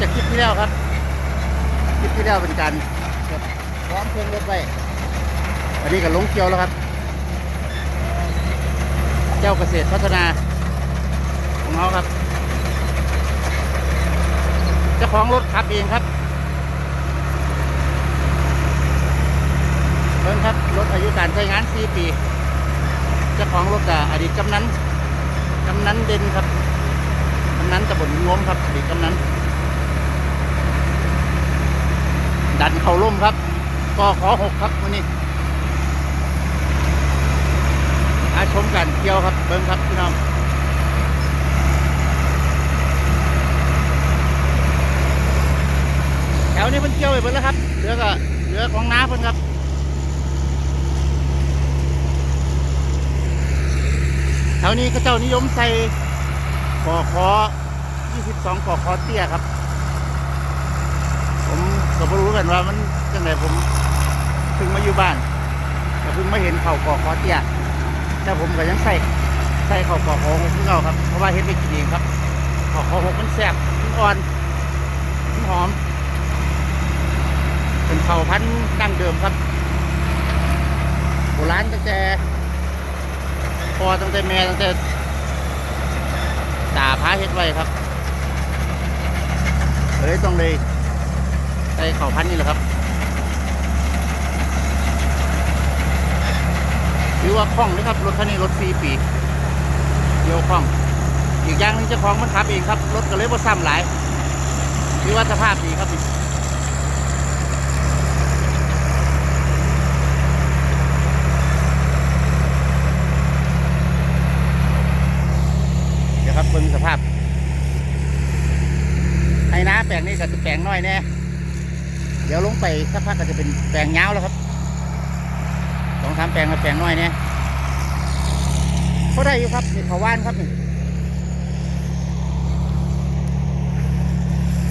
จากคลิปที่แล้วครับ คลิปที่แล้วเป็นการแบบพร้อมเครื่องรถไว้อันนี้ก็ลงเกียวแล้วครับ เจ้าเกษตรพัฒนา ของเขาครับ เจ้าของรถขับเองครับเพิ่งครับ รถอายุการใช้งาน 4 ปี เจ้าของรถกับอดีตกำนันกำนันเด่นครับกำนันตำบลงวมครับอดีตกำนัน ดันเข่าร่มครับ ก็ขอหกครับวันนี้อาชมกันเกี่ยวครับ เบิ้งครับพี่น้องแถวนี้มันเกี่ยวไปหมดแล้วครับเหลือก็เหลือของน้าเพิ่นครับแถวนี้ก็เจ้านิยมใส่กอคอ22กอคอเตี้ยครับ ก็ไม่รู้กันว่ามันจังไงผมเพิ่งมาอยู่บ้านแต่เพิ่งมาเห็นเข่ากอกคอเตี้ยแต่ผมก็ยังใส่ใส่เข่ากอคอหกของเราครับเพราะว่าเห็นไปกินเองครับเข่าคอหกมันแซ่บมันอ่อนมันหอมเป็นเข่าพันธุ์ดั้งเดิมครับโบราณตั้งแต่พอตั้งแต่แม่ตั้งแต่ตาพาเฮ็ดไว้ครับเลยต้องเลย ใส่เข่าพันนี่แหละครับถือว่าคล่องนะครับรถคันนี้รถฟรีปีเดียวคล่อง อีกอย่างนึงเจ้าของมันขับเองครับรถก็เลยว่าซ้ำหลายถือว่าสภาพดีครับนี่เดี๋ยวครับเบิ่งสภาพไอ้นะแปลงนี้ก็จะแปลงน้อยแน่ ดี๋ยวลงไปสักพักก็จะเป็นแปลงยาแล้วครับสองสามแปลงมาแปลงน้อยแน่เขาได้อยู่ครับนี่เขาว่านครับนี่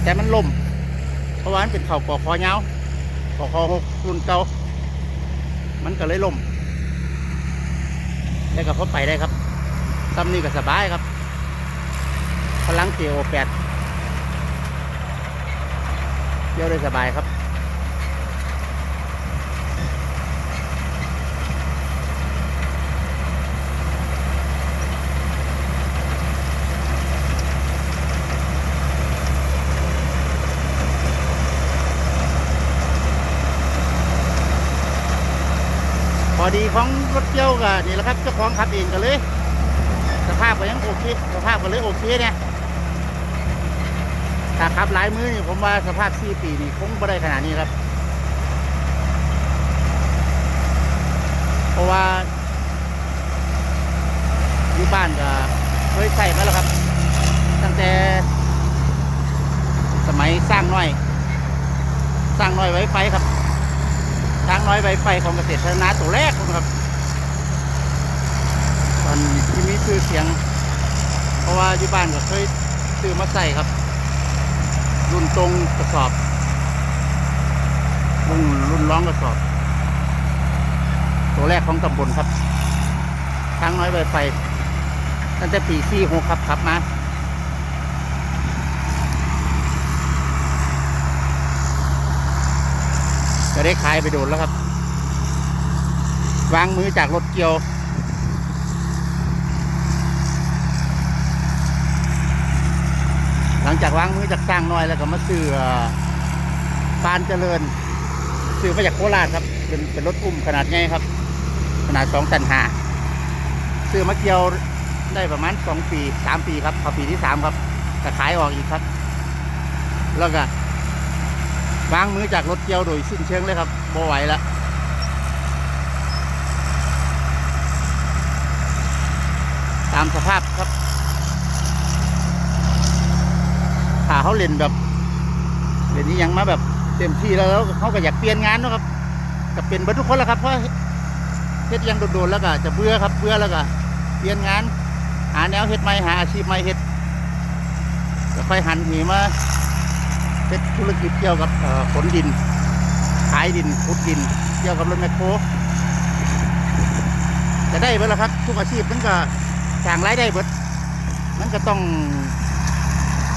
แต่มันล่มเพราะว่ามันเป็นเขาปอกคอยาปอกคอหกรุ่นเก่ามันก็เลยล่มแล้วก็เขาไปได้ครับซ้ำนี่ก็สบายครับพลังเกียวแปดเที่ยวได้สบายครับ ดีของรถเกี่ยวก็นี่แหละครับเจ้าของขับเองก็เลย สภาพก็ยังโอเคสภาพก็เลยโอเคเนี่ยถ้าขับหลายมือนี่ผมว่าสภาพสี่ปีนี่คงไม่ได้ขนาดนี้ครับ เพราะว่าอยู่บ้านก็เคยใส่มาแล้วครับ ตั้งแต่สมัยสร้างน้อย สร้างน้อยไว้ไฟครับ ช้างน้อยใบไฟของเกษตรพัฒนาตัวแรกนะครับ ตอนที่มีชื่อเสียง เพราะว่าอยู่บ้านก็เคยซื้อมาใส่ครับ รุ่นตรงกระสอบรุ่นรุ่นร้องกระสอบ ตัวแรกของตำบลครับช้างน้อยใบไฟตั้งแต่ปีสี่หกครับขับมา จะได้ขายไปโดนแล้วครับ วางมือจากรถเกี่ยว หลังจากวางมือจากสร้างน้อยแล้วก็มาซื้อเอ่อปานเจริญซื้อมาจากโคราชครับ เป็นเป็นรถอุ้มขนาดใหญ่ครับ ขนาดสองตันห้าซื้อมาเกี่ยวได้ประมาณสองปีสามปีครับพอปีที่สามครับจะขายออกอีกครับ แล้วก็ วางมือจากรถเกี่ยวโดยสิ้นเชิงเลยครับบ่ไหวแล้วตามสภาพครับถ้าเขาเล่นแบบเล่นนี้ยังมาแบบเต็มที่แล้วแล้วเขาก็อยากเปลี่ยนงานนะครับก็เป็นบิดทุกคนแหละครับเพราะเฮ็ดยังโดดๆแล้วก็จะเบื่อครับเบื่อแล้วก็เปลี่ยนงาน หาแนวเฮ็ดใหม่หาอาชีพใหม่เฮ็ดก็ค่อยหันหีมา เป็นธุรกิจเกี่ยวกับขนดิน ขายดินขุดดิน เกี่ยวกับรถแมคโครจะได้เบิดล้วครับ ทุกอาชีพมันก็สร้างรายได้เบิดมันก็ต้อง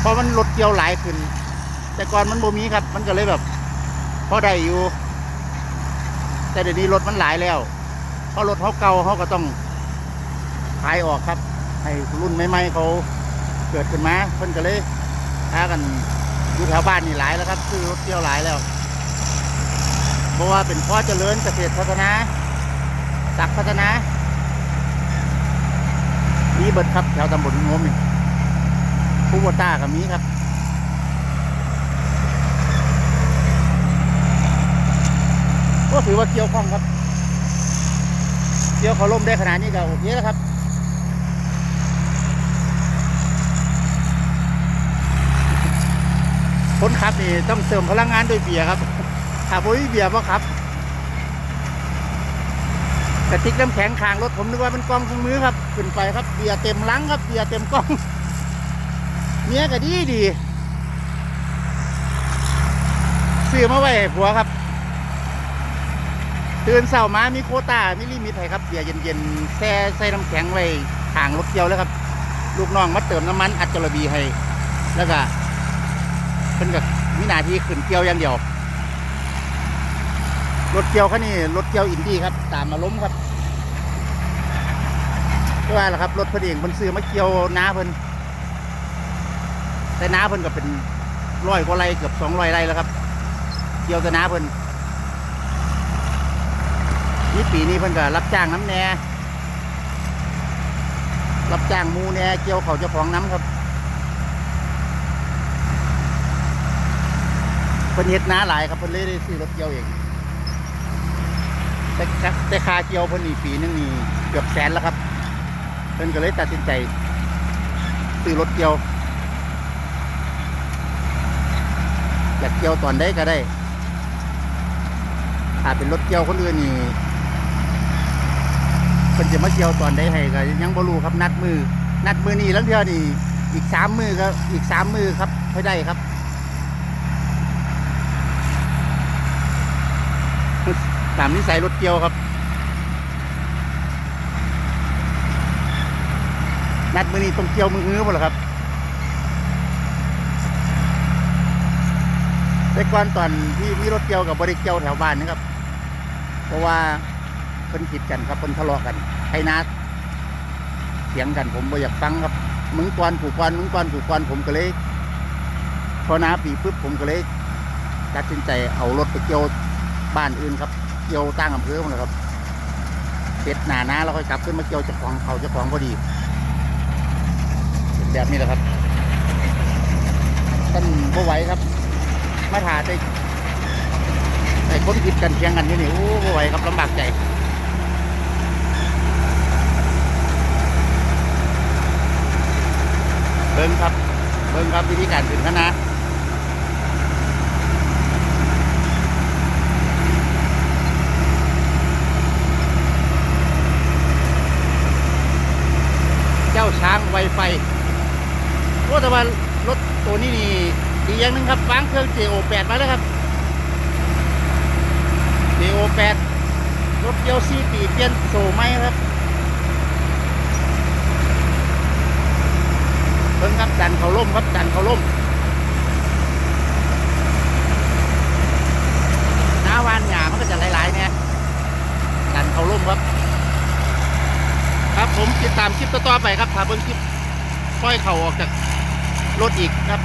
พราะมันรถเกี่ยวหลายขึ้น แต่ก่อนมันโบมีครับ มันก็เลยแบบพอได้อยู่ แต่เดี๋ยวนี้รถมันหลายแล้วพราะรถเขาเก่าเขาก็ต้องขายออกครับ ให้รุ่นใหม่ๆเขาเกิดขึ้นมาเพิ่นก็เลยพากัน อยู่แถวบ้านนี่หลายแล้วครับซื้อรถเที่ยวหลายแล้วเพราะว่าเป็นพ่อเจริญเกษตรพัฒนาสักพัฒนามีเบิดครับแถวตำบลงมนี่ผู้บต้ากับมีครับก็ถือว่าเกี่ยวข้องครับเกี่ยวเขาล่มได้ขนาดนี้ก็โอเคแล้วครับ คนขับนี่ต้องเสริมพลังงานด้วยเบียร์ครับ ถ้าบ่มีเบียร์บ่ครับกระติกน้ำแข็งคางรถผมนึกว่าเป็นกล้องเครื่องมือครับ ขึ้นไปครับเบียร์เต็มลังครับเบียร์เต็มกล้องเมียก็ดีดีซื้อมาไว้ห้ผัวครับตื่นเช้ามามีโคต้ามีลิมิตให้ครับเบียร์เย็นๆแช่ใส่น้ำแข็งไว้ทางรถเกี่ยวแล้วครับ ลูกน้องมาเติมน้ำมันอัดจระบีให้ แล้วก็ พิ่นกับมีหนาทีขึ้นเกี่ยวอย่างเดียวรถเกี่ยวคันนี้รถเกี่ยวอินดี้ครับ ตามมาล้มครับก็ว่าล่ะครับรถเพิ่นเองเพิ่นซื้อมาเกี่ยวน้าเพิ่นแต่น้าเพิ่นก็เป็นร้อยกว่าไรเกือบสองร้อยไรแล้วครับ เกี่ยวแต่น้าเพิ่นนี่ปีนี้เพิ่นก็รับจ้างน้ำแน่รับจ้างมูแน่เกี่ยวเขาเจ้าของน้ำครับ เพิ่นเฮ็ดนาหลายครับเพิ่นเลยได้ซื้อรถเกี่ยวเองแต่ค่าแต่ค่าเกี่ยวเพิ่นนี่ปีนึงนี่เกือบแสนแล้วครับ เพิ่นก็เลยตัดสินใจซื้อรถเกี่ยวอยากเกี่ยวตอนใดก็ได้ถ้าเป็นรถเกี่ยวคนอื่นนี่เพิ่นจะมาเกี่ยวตอนใดให้ก็ยังบ่รู้ครับนัดมือ นัดมือนี่แล้วเทื่อนี่อีกสามมือก็อีกสามมือครับให้ได้ครับ ตามนิสัยรถเกี่ยวครับ นัดมือนี้ต้องเกี่ยวมือฮื้อหมดแล้วครับ แต่ก่อนตอนที่มีรถเกี่ยวกับบริเกี่ยวแถวบ้านนะครับ เพราะว่าเพิ่นผิดกันครับเพิ่นทะเลาะกันใครนาเถียงกันผมบ่อยากฟังครับ มึงกวนกูกวนมึงกวนกูกวนผมก็เลยพอน้าปีปุ๊บผมก็เลยตัดสินใจเอารถไปเกี่ยวบ้านอื่นครับ กี่ยวตั้งอำเภอหมดเลยครับเสร็จหนาหนาแล้วค่อยกลับขึ้นมาเกี่ยวจ้าของเขาจ้าของพอดีเป็นแบบนี้แหละครับท่านบ่ไหวครับ มาถ่าได้ไอ้คนผิดกันเทียงกันอยู่นี่โอ้บ่ไหวครับลำบากใจเบิ้งครับ เบิ้งครับวิธีการขึ้นคณะ ช้างไวไฟโอ้แต่ว่ารถตัวนี้นี่ดีอย่างหนึงครับฟังเครื่อง JO8 มาแล้วครับ JO8 รถเกียวซีปีเปลี่ยนโซไหมครับเพิ่งครับดันเขาล่มครับดันเขาล่มหน้าวานหยามันก็จะหลายๆเนี่ยดันเขาล่มครับ ครับผม ตามคลิปต่อๆไปครับถามเบิ่งคลิปปล่อยเขาออกจากรถอีกครับ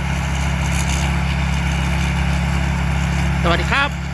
สวัสดีครับ